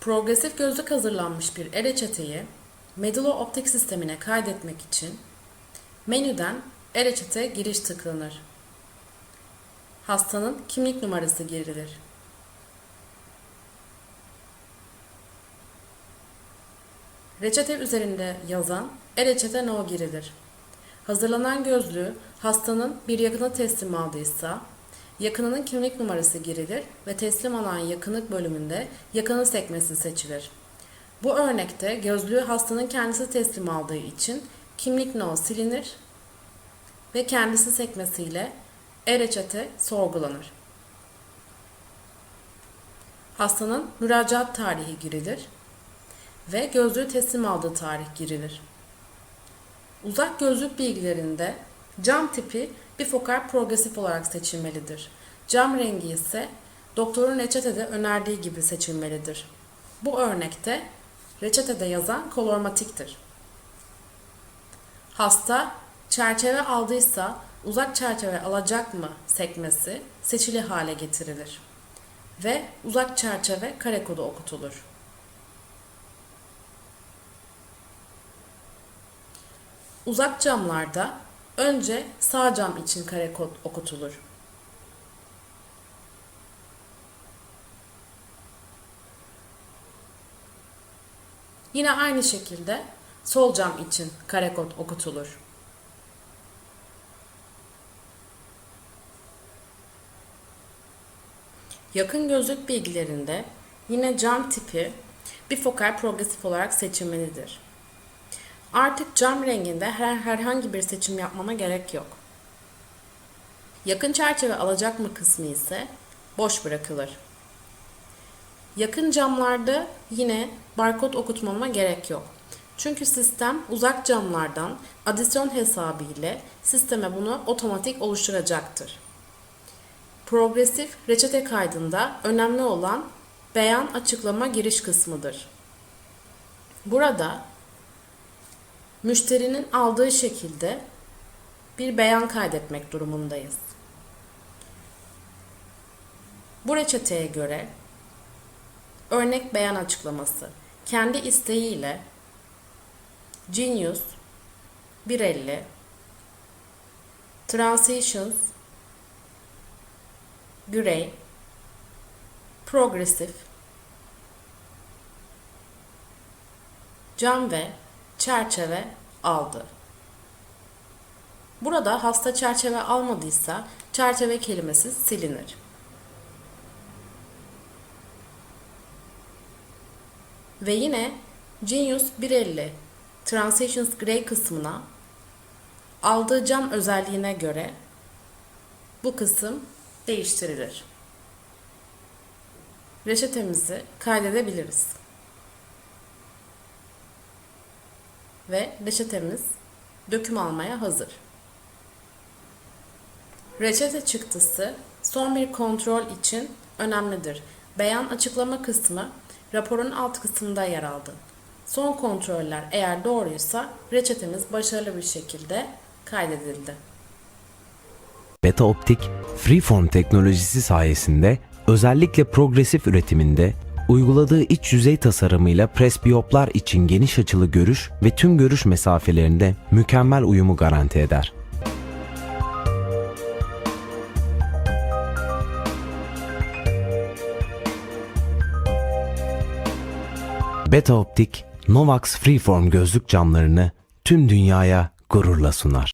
Progresif gözlük hazırlanmış bir e-reçeteyi Medilo optik sistemine kaydetmek için menüden e-reçete giriş tıklanır. Hastanın kimlik numarası girilir. Reçete üzerinde yazan e-reçete no girilir. Hazırlanan gözlüğü hastanın bir yakını teslim aldıysa yakınının kimlik numarası girilir ve teslim alan yakınlık bölümünde yakının sekmesi seçilir. Bu örnekte gözlüğü hastanın kendisi teslim aldığı için kimlik no silinir ve kendisi sekmesiyle e-reçete sorgulanır. Hastanın müracaat tarihi girilir ve gözlüğü teslim aldığı tarih girilir. Uzak gözlük bilgilerinde cam tipi bifokal progresif olarak seçilmelidir. Cam rengi ise doktorun reçetede önerdiği gibi seçilmelidir. Bu örnekte reçetede yazan kolormatiktir. Hasta çerçeve aldıysa uzak çerçeve alacak mı sekmesi seçili hale getirilir ve uzak çerçeve kare kodu okutulur. Uzak camlarda önce sağ cam için kare kod okutulur. Yine aynı şekilde sol cam için kare kod okutulur. Yakın gözlük bilgilerinde yine cam tipi bifokal progresif olarak seçilmelidir. Artık cam renginde her, herhangi bir seçim yapmama gerek yok. Yakın çerçeve alacak mı kısmı ise boş bırakılır. Yakın camlarda yine barkod okutmama gerek yok. Çünkü sistem uzak camlardan adisyon hesabı ile sisteme bunu otomatik oluşturacaktır. Progresif reçete kaydında önemli olan beyan açıklama giriş kısmıdır. Burada müşterinin aldığı şekilde bir beyan kaydetmek durumundayız. Bu reçeteye göre örnek beyan açıklaması kendi isteğiyle Genius 150 Transitions Gray Progressive Cam ve çerçeve aldı. Burada hasta çerçeve almadıysa çerçeve kelimesi silinir. Ve yine Genius 150 Transitions Gray kısmına aldığı cam özelliğine göre bu kısım değiştirilir. Reçetemizi kaydedebiliriz. Ve reçetemiz döküm almaya hazır. Reçete çıktısı son bir kontrol için önemlidir. Beyan açıklama kısmı raporun alt kısmında yer aldı. Son kontroller eğer doğruysa reçetemiz başarılı bir şekilde kaydedildi. Beta Optik, Freeform teknolojisi sayesinde özellikle progresif üretiminde uyguladığı iç yüzey tasarımıyla presbiyoplar için geniş açılı görüş ve tüm görüş mesafelerinde mükemmel uyumu garanti eder. Beta Optik, Novax Freeform gözlük camlarını tüm dünyaya gururla sunar.